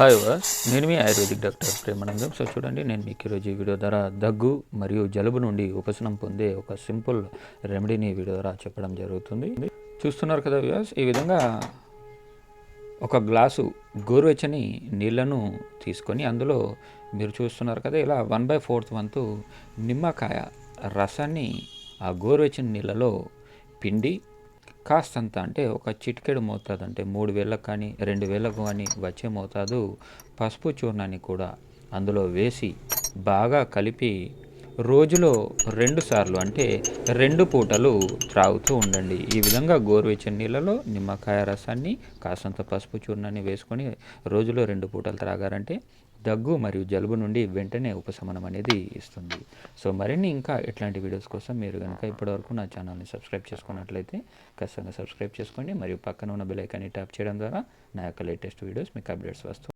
Hi నేను మీ ayurvedic doctor Premanandam. So చూడండి నేను మీకు ఈరోజు ఈ వీడియో ద్వారా దగ్గు మరియు జలుబు నుండి ఉపశమనం పొందే ఒక సింపుల్ రెమెడీని ఈ వీడియో ద్వారా చెప్పడం జరుగుతుంది. చూస్తున్నారు కదా వ్యూస్ ఈ విధంగా ఒక గ్లాసు గోరువెచ్చని నీళ్ళను తీసుకొని అందులో మీరు చూస్తున్నారు కదా ఇలా వన్ బై ఫోర్త్ వంతు నిమ్మకాయ రసాన్ని ఆ గోరువెచ్చని నీళ్ళలో పిండి కాస్తంత అంటే ఒక చిటికెడు మోతాదు అంటే మూడు వేలకు కానీ రెండు వేలకు కానీ వచ్చే మోతాదు పసుపు చూర్ణాన్ని కూడా అందులో వేసి బాగా కలిపి రోజులో రెండు సార్లు అంటే రెండు పూటలు త్రాగుతూ ఉండండి. ఈ విధంగా గోరువెచ్చని నీళ్ళలో నిమ్మకాయ రసాన్ని కాసంత పసుపు చూర్ణాన్ని వేసుకొని రోజులో రెండు పూటలు త్రాగారంటే దగ్గు మరియు జలుబు నుండి వెంటనే ఉపశమనం అనేది ఇస్తుంది. సో మరిన్ని ఇంకా ఇట్లాంటి వీడియోస్ కోసం మీరు కనుక ఇప్పటివరకు నా ఛానల్ని సబ్స్క్రైబ్ చేసుకున్నట్లయితే ఖచ్చితంగా సబ్స్క్రైబ్ చేసుకోండి. మరియు పక్కన ఉన్న బెల్ ఐకాన్ని ట్యాప్ చేయడం ద్వారా నా యొక్క లేటెస్ట్ వీడియోస్ మీకు అప్డేట్స్ వస్తూ